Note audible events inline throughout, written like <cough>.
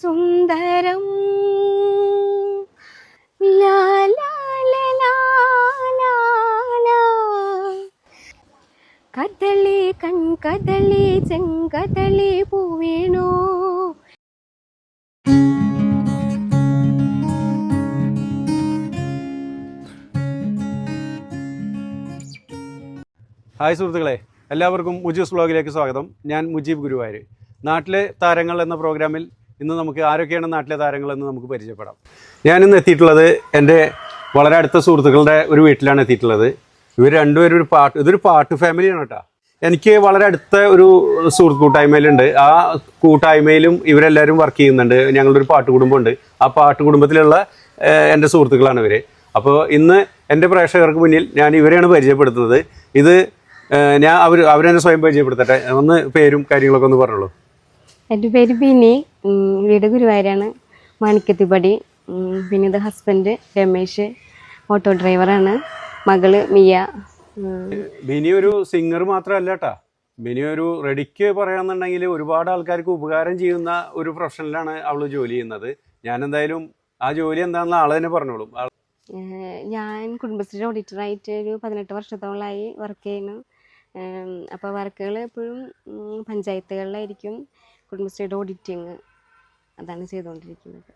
സുന്ദരം. കദളി കൺകദളി ചെങ്കദളി പൂവേണോ. Hi സുഹൃത്തുക്കളെ എല്ലാവർക്കും മുജീബ് ബ്ലോഗിലേക്ക് സ്വാഗതം. ഞാൻ മുജീബ് ഗുരുവായൂർ നാട്ടിലെ താരങ്ങൾ എന്ന പ്രോഗ്രാമിൽ ഇന്ന് നമുക്ക് ആരൊക്കെയാണ് നാട്ടിലെ താരങ്ങളെന്ന് നമുക്ക് പരിചയപ്പെടാം. ഞാനിന്ന് എത്തിയിട്ടുള്ളത് എന്റെ വളരെ അടുത്ത സുഹൃത്തുക്കളുടെ ഒരു വീട്ടിലാണ് എത്തിയിട്ടുള്ളത്. ഇവർ രണ്ടുപേരും ഒരു പാട്ട് ഇതൊരു പാട്ട് ഫാമിലിയാണ് കേട്ടോ. എനിക്ക് വളരെ അടുത്ത ഒരു സുഹൃത്ത് കൂട്ടായ്മയിലുണ്ട്. ആ കൂട്ടായ്മയിലും ഇവരെല്ലാവരും വർക്ക് ചെയ്യുന്നുണ്ട്. ഞങ്ങളുടെ ഒരു പാട്ട് കുടുംബമുണ്ട്. ആ പാട്ട് കുടുംബത്തിലുള്ള എന്റെ സുഹൃത്തുക്കളാണ് ഇവർ അപ്പോൾ ഇന്ന് എന്റെ പ്രേക്ഷകർക്ക് മുന്നിൽ ഞാൻ ഇവരെയാണ് പരിചയപ്പെടുത്തുന്നത്. ഇത് ഞാൻ അവർ അവരെന്നെ സ്വയം പരിചയപ്പെടുത്തട്ടെ. ഒന്ന് പേരും കാര്യങ്ങളൊക്കെ ഒന്ന് പറഞ്ഞോളൂ. എന്റെ പേര് ബിനി. വീട് ഗുരുവായൂരാണ്. മാണിക്കത്തിപ്പടി പിന്നെ ഇത് ഹസ്ബൻഡ് രമേശ് ഓട്ടോ ഡ്രൈവറാണ് മകൾ മിയ. ബിനി ഒരു സിംഗർ മാത്രമല്ല കേട്ടാ ബിനി ഒരു റെഡിക്ക് പറയാന്നുണ്ടെങ്കിൽ ഒരുപാട് ആൾക്കാർക്ക് ഉപകാരം ചെയ്യുന്ന ഒരു പ്രൊഫഷനിലാണ് അവൾ ജോലി ചെയ്യുന്നത്. ഞാൻ എന്തായാലും ആ ജോലി എന്താണെന്ന് ആളെ തന്നെ പറഞ്ഞോളും. ഞാൻ കുടുംബശ്രീ ഓഡിറ്ററായിട്ട് ഒരു പതിനെട്ട് വർഷത്തോളമായി വർക്ക് ചെയ്യുന്നു. അപ്പോൾ വർക്കുകൾ എപ്പോഴും പഞ്ചായത്തുകളിലായിരിക്കും. കുടുംബശ്രീയുടെ ഓഡിറ്റിങ് അതാണ് ചെയ്തുകൊണ്ടിരിക്കുന്നത്.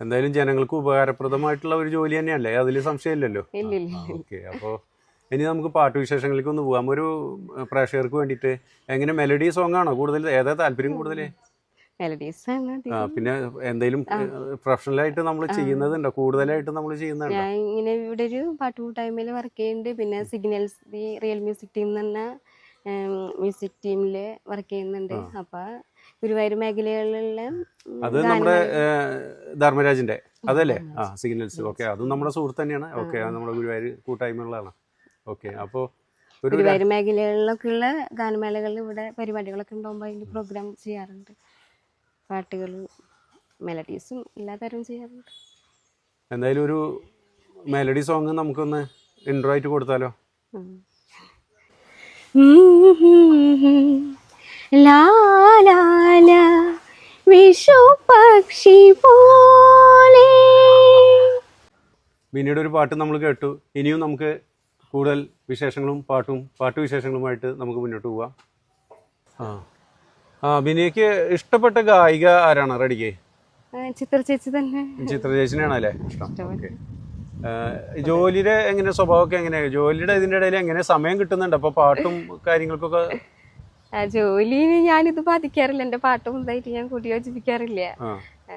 എന്തായാലും ജനങ്ങൾക്ക് ഉപകാരപ്രദമായിട്ടുള്ള ഒരു ജോലി തന്നെയല്ലേ? അതിൽ സംശയമില്ലല്ലോ? ഓക്കെ. അപ്പോൾ ഇനി നമുക്ക് പാട്ട് വിശേഷങ്ങളിലേക്ക് ഒന്ന് പോകാം. ഒരു പ്രേക്ഷകർക്ക് വേണ്ടിയിട്ട് എങ്ങനെ മെലഡി സോങ് ആണോ കൂടുതൽ ഏതാ താല്പര്യം കൂടുതൽ. പിന്നെ എന്തെങ്കിലും പ്രൊഫഷണൽ ആയിട്ട് നമ്മൾ ചെയ്യുന്നതുണ്ടോ കൂടുതലായിട്ട് നമ്മൾ ചെയ്യുന്നുണ്ടോ? ഞാൻ ഇങ്ങനെ ഇവിടെ ഒരു പാട്ട് കൂട്ടായ്മയിൽ വർക്ക് ചെയ്യുന്നുണ്ട്. പിന്നെ സിഗ്നൽസ് റിയൽ മ്യൂസിക് ടീം എന്ന് പറഞ്ഞ മ്യൂസിക് ടീമിൽ വർക്ക് ചെയ്യുന്നുണ്ട്. അപ്പോൾ ഗുരുവായൂർ മേഖലകളിലുള്ള അത് നമ്മുടെ ധർമ്മരാജിന്റെ. അതല്ലേ? ആ സിഗ്നൽസ്. ഓക്കെ അതും നമ്മുടെ സുഹൃത്ത് തന്നെയാണ്. ഓക്കെ നമ്മുടെ ഗുരുവായൂർ കൂട്ടായ്മയുള്ളതാണ് ഓക്കെ അപ്പോൾ ഗുരുവായൂർ മേഖലകളിലൊക്കെ ഉള്ള ഗാനമേളകളിൽ ഇവിടെ പരിപാടികളൊക്കെ ഉണ്ടാകുമ്പോൾ അതിന്റെ പ്രോഗ്രാം ചെയ്യാറുണ്ട്. പാട്ടുകൾ മെലഡീസും എല്ലാ തരവും ചെയ്യാറുണ്ട്. എന്തായാലും ഒരു മെലഡി സോങ് നമുക്കൊന്ന് ഇൻട്രോ ആയിട്ട് കൊടുത്താലോ? ഉം. ലാ ലാ ലാ വിഷു പക്ഷി പോലെ. പിന്നീട് ഒരു പാട്ട് നമ്മൾ കേട്ടു. ഇനിയും നമുക്ക് കൂടുതൽ വിശേഷങ്ങളും പാട്ടും പാട്ട് വിശേഷങ്ങളുമായിട്ട് നമുക്ക് മുന്നോട്ട് പോവാം. ആ. ആ ബിനിയക്ക് ഇഷ്ടപ്പെട്ട ഗായിക ആരാണ്? റെഡിക്ക് ചിത്ര ചേച്ചി തന്നെ. ചിത്ര ചേച്ചിനെയാണ് അല്ലേ? ഇഷ്ടം. ഓക്കെ. ജോലിയുടെ എങ്ങനെ സ്വഭാവമൊക്കെ എങ്ങനെയാണ് ജോലിയുടെ ഇതിന്റെ ഇടയിൽ എങ്ങനെ സമയം കിട്ടുന്നുണ്ട്? അപ്പോൾ പാട്ടും കാര്യങ്ങൾക്കൊക്കെ ജോലിയിൽ ഞാനിത് ബാധിക്കാറില്ല. എന്റെ പാട്ടും ഇതായിട്ട് ഞാൻ കൂട്ടി യോജിപ്പിക്കാറില്ല. ആ. ആ,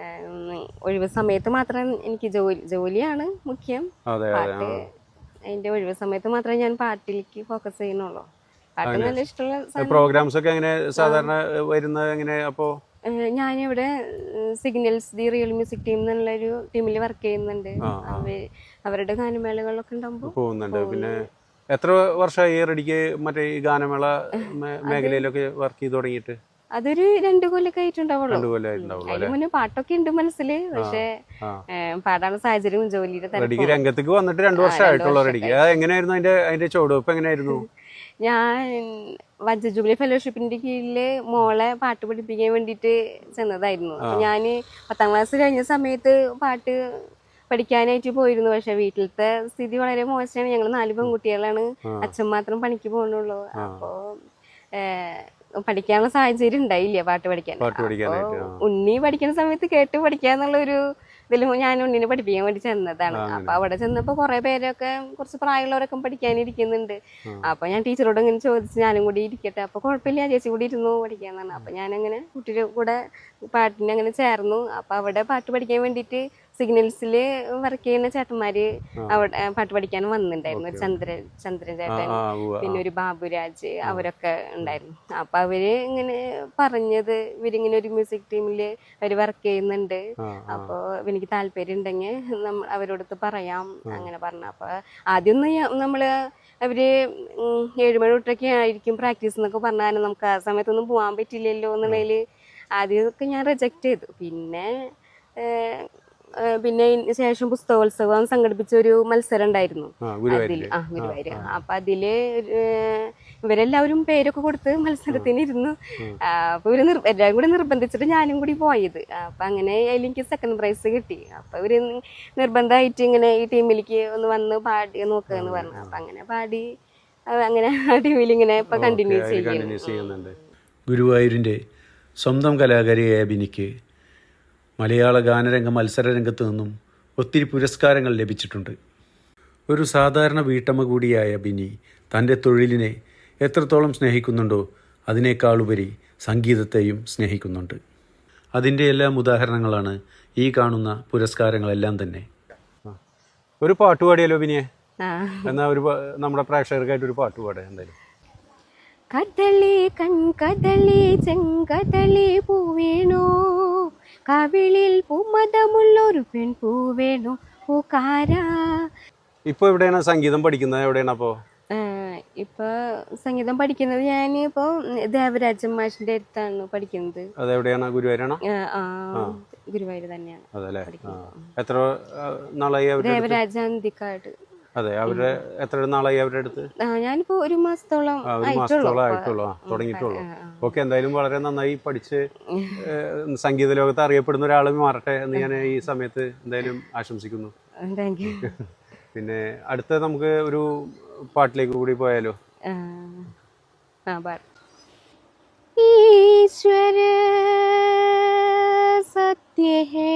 ഒഴിവ് സമയത്ത് മാത്രം എനിക്ക് ജോലി ജോലിയാണ് മുഖ്യം. പാട്ട് അതിന്റെ ഒഴിവ് സമയത്ത് മാത്രമേ ഞാൻ പാട്ടിലേക്ക് ഫോക്കസ് ചെയ്യുന്നുള്ളൂ. പാട്ട് നല്ല ഇഷ്ടമുള്ള. പ്രോഗ്രാംസ് ഒക്കെ എങ്ങനെ സാധാരണ വരുന്നത് എങ്ങനെ അപ്പോൾ ഏഹ് ഞാനിവിടെ signals the real music team എന്നുള്ള ഒരു ടീമിൽ വർക്ക് ചെയ്യുന്നുണ്ട്. അവ- അവരുടെ ഗാനമേളകളിലൊക്കെ ഉണ്ടാകുമ്പോൾ പോകുന്നുണ്ട്. പിന്നെ എത്ര വർഷമായി റെഡിക്ക് മറ്റേ ഈ ഗാനമേള മേഖലയിലൊക്കെ വർക്ക് ചെയ്ത് തുടങ്ങിയിട്ട്? അതൊരു രണ്ടു കൊല്ലൊക്കെ ആയിട്ടുണ്ടാവുള്ളൂ. അതിന് മുന്നേ പാട്ടൊക്കെ ഉണ്ട് മനസ്സിൽ പക്ഷേ പാടാനുള്ള സാഹചര്യം ജോലിയുടെ റെഡിക്ക് രംഗത്തേക്ക് വന്നിട്ട് രണ്ടു വർഷമായിട്ടുള്ളൂ റെഡിക്ക്. എങ്ങനെയായിരുന്നു അതിന്റെ അതിന്റെ ചുവടുവെപ്പ് എങ്ങനെയായിരുന്നു? <laughs> ഞാൻ വജ്ര ജൂബിലി ഫെലോഷിപ്പിന്റെ കീഴിൽ മോളെ പാട്ട് പഠിപ്പിക്കാൻ വേണ്ടിയിട്ട് ചെന്നതായിരുന്നു. ഞാൻ ഞാൻ പത്താം ക്ലാസ് കഴിഞ്ഞ സമയത്ത് പാട്ട് പഠിക്കാനായിട്ട് പോയിരുന്നു. പക്ഷെ വീട്ടിലത്തെ സ്ഥിതി വളരെ മോശമാണ്. ഞങ്ങൾ നാല് പെൺകുട്ടികളാണ്. അച്ഛൻ മാത്രം പണിക്ക് പോകുന്നുള്ളൂ. അപ്പോ പഠിക്കാനുള്ള സാഹചര്യം ഉണ്ടായില്ല. പാട്ട് പഠിക്കാൻ. ഉണ്ണി പഠിക്കുന്ന സമയത്ത് കേട്ട് പഠിക്കാന്നുള്ള ഒരു ഇതിൽ ഞാൻ ഉണ്ണിനെ പഠിപ്പിക്കാൻ വേണ്ടി ചെന്നതാണ്. അപ്പൊ അവിടെ ചെന്നപ്പോ കുറെ പേരൊക്കെ കുറച്ച് പ്രായമുള്ളവരൊക്കെ പഠിക്കാനിരിക്കുന്നുണ്ട്. അപ്പൊ ഞാൻ ടീച്ചറോട് ഇങ്ങനെ ചോദിച്ചു ഞാനും കൂടി ഇരിക്കട്ടെ. അപ്പൊ കുഴപ്പമില്ല ചേച്ചി കൂടി ഇരുന്നു പഠിക്കാന്നാണ്. അപ്പൊ ഞാനങ്ങനെ കുട്ടിയുടെ കൂടെ പാട്ടിനെ അങ്ങനെ ചേർന്നു. അപ്പൊ അവിടെ പാട്ട് പഠിക്കാൻ വേണ്ടിയിട്ട് സിഗ്നൽസിൽ വർക്ക് ചെയ്യുന്ന ചേട്ടന്മാര് അവിടെ പാട്ട് പഠിക്കാൻ വന്നിട്ടുണ്ടായിരുന്നു ഒരു ചന്ദ്രൻ ചന്ദ്രൻ ചേട്ടൻ പിന്നെ ഒരു ബാബുരാജ് അവരൊക്കെ ഉണ്ടായിരുന്നു. അപ്പൊ അവർ ഇങ്ങനെ പറഞ്ഞത് ഇവരിങ്ങനെ ഒരു മ്യൂസിക് ടീമിൽ അവർ വർക്ക് ചെയ്യുന്നുണ്ട്. അപ്പോ എനിക്ക് താല്പര്യം ഉണ്ടെങ്കിൽ നമ്മൾ അവരോടത്ത് പറയാം അങ്ങനെ പറഞ്ഞു. അപ്പൊ ആദ്യം നമ്മൾ അവർ ഏഴുമണി തൊട്ടൊക്കെ ആയിരിക്കും പ്രാക്ടീസ് എന്നൊക്കെ പറഞ്ഞാൽ നമുക്ക് ആ സമയത്തൊന്നും പോകാൻ പറ്റില്ലല്ലോ എന്നുള്ളതിൽ ആദ്യമൊക്കെ ഞാൻ റിജക്ട് ചെയ്തു. പിന്നെ പിന്നെ ശേഷം പുസ്തകോത്സവം സംഘടിപ്പിച്ച ഒരു മത്സരം ഉണ്ടായിരുന്നു ആ ഗുരുവായൂർ അതിൽ. ആ ഗുരുവായൂര്. അപ്പൊ അതിൽ ഇവരെല്ലാവരും പേരൊക്കെ കൊടുത്ത് മത്സരത്തിന് ഇരുന്നു അപ്പൊ ഇവർ എല്ലാവരും കൂടി നിർബന്ധിച്ചിട്ട് ഞാനും കൂടി പോയത്. അപ്പൊ അങ്ങനെ അതിൽ എനിക്ക് സെക്കൻഡ് പ്രൈസ് കിട്ടി. അപ്പൊ ഇവർ നിർബന്ധമായിട്ട് ഇങ്ങനെ ഈ ടീമിലേക്ക് ഒന്ന് വന്ന് പാടി നോക്കുക എന്ന് പറഞ്ഞു. അപ്പൊ അങ്ങനെ പാടി അങ്ങനെ ആ ടീമിൽ ഇങ്ങനെ ഇപ്പൊ കണ്ടിന്യൂ ചെയ്യുന്നുണ്ട്. ഗുരുവായൂരിന്റെ സ്വന്തം കലാകാരിയായ ബിനിക്ക് മലയാള ഗാനരംഗ മത്സര രംഗത്ത് നിന്നും ഒത്തിരി പുരസ്കാരങ്ങൾ ലഭിച്ചിട്ടുണ്ട്. ഒരു സാധാരണ വീട്ടമ്മ കൂടിയായ ബിനി തന്റെ തൊഴിലിനെ എത്രത്തോളം സ്നേഹിക്കുന്നുണ്ടോ അതിനേക്കാളുപരി സംഗീതത്തെയും സ്നേഹിക്കുന്നുണ്ട്. അതിന്റെ എല്ലാം ഉദാഹരണങ്ങളാണ് ഈ കാണുന്ന പുരസ്കാരങ്ങളെല്ലാം തന്നെ. ഒരു പാട്ട് പാടിയല്ലോ ബിനിയെ? എന്നാ എന്നാൽ ഒരു നമ്മുടെ പ്രേക്ഷകർക്കായിട്ട് ഒരു പാട്ട് പാടാം എന്തായാലും. കദളി കൺകദളി ചെങ്കദളി പൂവേണോ? കവിളിൽ പൂമതമുള്ളൊരു പെൺപൂവേണോ പൂക്കാര. ഇപ്പൊ എവിടെയാണ് സംഗീതം പഠിക്കുന്നത്? എവിടെയാണ് അപ്പോൾ ഇപ്പൊ സംഗീതം പഠിക്കുന്നത് ഞാൻ ഇപ്പൊ ദേവരാജൻ മാഷിന്റെ അടുത്താണ് പഠിക്കുന്നത്. അതെവിടെയാണ്? ഗുരുവായൂരാണോ? ഗുരുവായൂർ തന്നെയാണ് അതല്ലേ? എത്ര നാളായി ദേവരാജ അന്തിക്കാട് അതെ അവരുടെ എത്ര നാളായി അവരുടെ അടുത്ത്? ഞാനിപ്പോ ഒരു മാസത്തോളം ആയിട്ടുള്ളൂ. തുടങ്ങിയിട്ടുള്ളൂ. ഓക്കെ എന്തായാലും വളരെ നന്നായി പഠിച്ച് സംഗീത ലോകത്ത് അറിയപ്പെടുന്ന ഒരാൾ മാറട്ടെ എന്ന് ഞാൻ ഈ സമയത്ത് എന്തായാലും ആശംസിക്കുന്നു. <laughs> പിന്നെ അടുത്ത നമുക്ക് ഒരു പാട്ടിലേക്ക് കൂടി പോയാലോ? ഈശ്വര സത്യ ഹേ